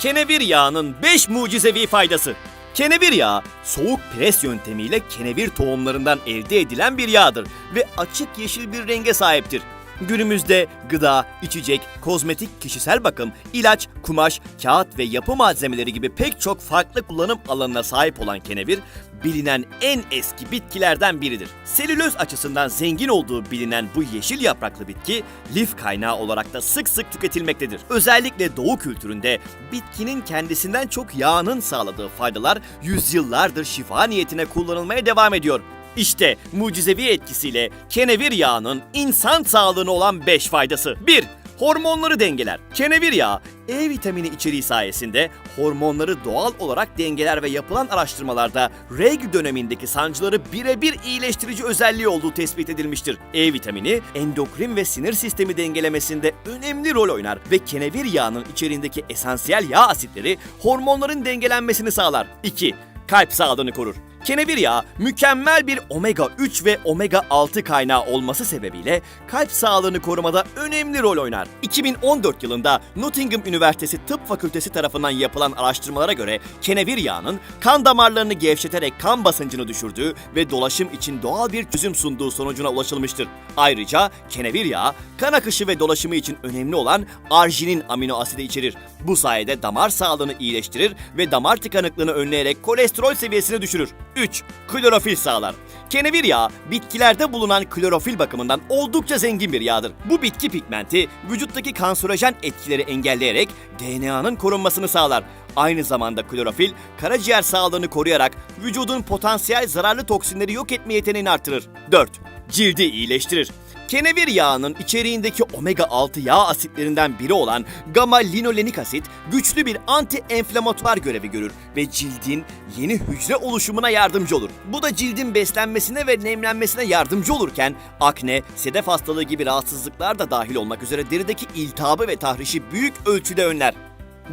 Kenevir yağının 5 mucizevi faydası. Kenevir yağı, soğuk pres yöntemiyle kenevir tohumlarından elde edilen bir yağdır ve açık yeşil bir renge sahiptir. Günümüzde gıda, içecek, kozmetik, kişisel bakım, ilaç, kumaş, kağıt ve yapı malzemeleri gibi pek çok farklı kullanım alanına sahip olan kenevir, bilinen en eski bitkilerden biridir. Selüloz açısından zengin olduğu bilinen bu yeşil yapraklı bitki, lif kaynağı olarak da sık sık tüketilmektedir. Özellikle doğu kültüründe bitkinin kendisinden çok yağının sağladığı faydalar yüzyıllardır şifa niyetine kullanılmaya devam ediyor. İşte mucizevi etkisiyle kenevir yağının insan sağlığına olan 5 faydası. 1. Hormonları dengeler. Kenevir yağı E vitamini içeriği sayesinde hormonları doğal olarak dengeler ve yapılan araştırmalarda regl dönemindeki sancıları birebir iyileştirici özelliği olduğu tespit edilmiştir. E vitamini endokrin ve sinir sistemi dengelemesinde önemli rol oynar ve kenevir yağının içeriğindeki esansiyel yağ asitleri hormonların dengelenmesini sağlar. 2 kalp sağlığını korur. Kenevir yağı mükemmel bir omega 3 ve omega 6 kaynağı olması sebebiyle kalp sağlığını korumada önemli rol oynar. 2014 yılında Nottingham Üniversitesi Tıp Fakültesi tarafından yapılan araştırmalara göre kenevir yağının kan damarlarını gevşeterek kan basıncını düşürdüğü ve dolaşım için doğal bir çözüm sunduğu sonucuna ulaşılmıştır. Ayrıca kenevir yağı kan akışı ve dolaşımı için önemli olan arginin amino asidi içerir. Bu sayede damar sağlığını iyileştirir ve damar tıkanıklığını önleyerek kolesterol seviyesini düşürür. 3. Klorofil sağlar. Kenevir yağı bitkilerde bulunan klorofil bakımından oldukça zengin bir yağdır. Bu bitki pigmenti vücuttaki kanserojen etkileri engelleyerek DNA'nın korunmasını sağlar. Aynı zamanda klorofil karaciğer sağlığını koruyarak vücudun potansiyel zararlı toksinleri yok etme yeteneğini artırır. 4. Cildi iyileştirir. Kenevir yağının içeriğindeki omega 6 yağ asitlerinden biri olan gamma linolenik asit güçlü bir anti-enflamatuar görevi görür ve cildin yeni hücre oluşumuna yardımcı olur. Bu da cildin beslenmesine ve nemlenmesine yardımcı olurken akne, sedef hastalığı gibi rahatsızlıklar da dahil olmak üzere derideki iltihabı ve tahrişi büyük ölçüde önler.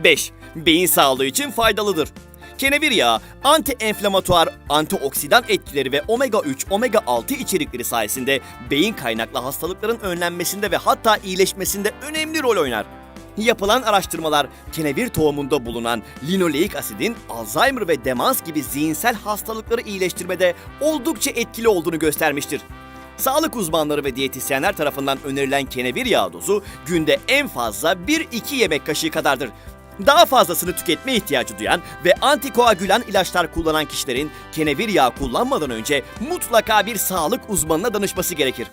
5. Beyin sağlığı için faydalıdır. Kenevir yağı, anti-enflamatuar, antioksidan etkileri ve omega 3, omega 6 içerikleri sayesinde beyin kaynaklı hastalıkların önlenmesinde ve hatta iyileşmesinde önemli rol oynar. Yapılan araştırmalar kenevir tohumunda bulunan linoleik asidin Alzheimer ve demans gibi zihinsel hastalıkları iyileştirmede oldukça etkili olduğunu göstermiştir. Sağlık uzmanları ve diyetisyenler tarafından önerilen kenevir yağı dozu günde en fazla 1-2 yemek kaşığı kadardır. Daha fazlasını tüketme ihtiyacı duyan ve antikoagülan ilaçlar kullanan kişilerin kenevir yağı kullanmadan önce mutlaka bir sağlık uzmanına danışması gerekir.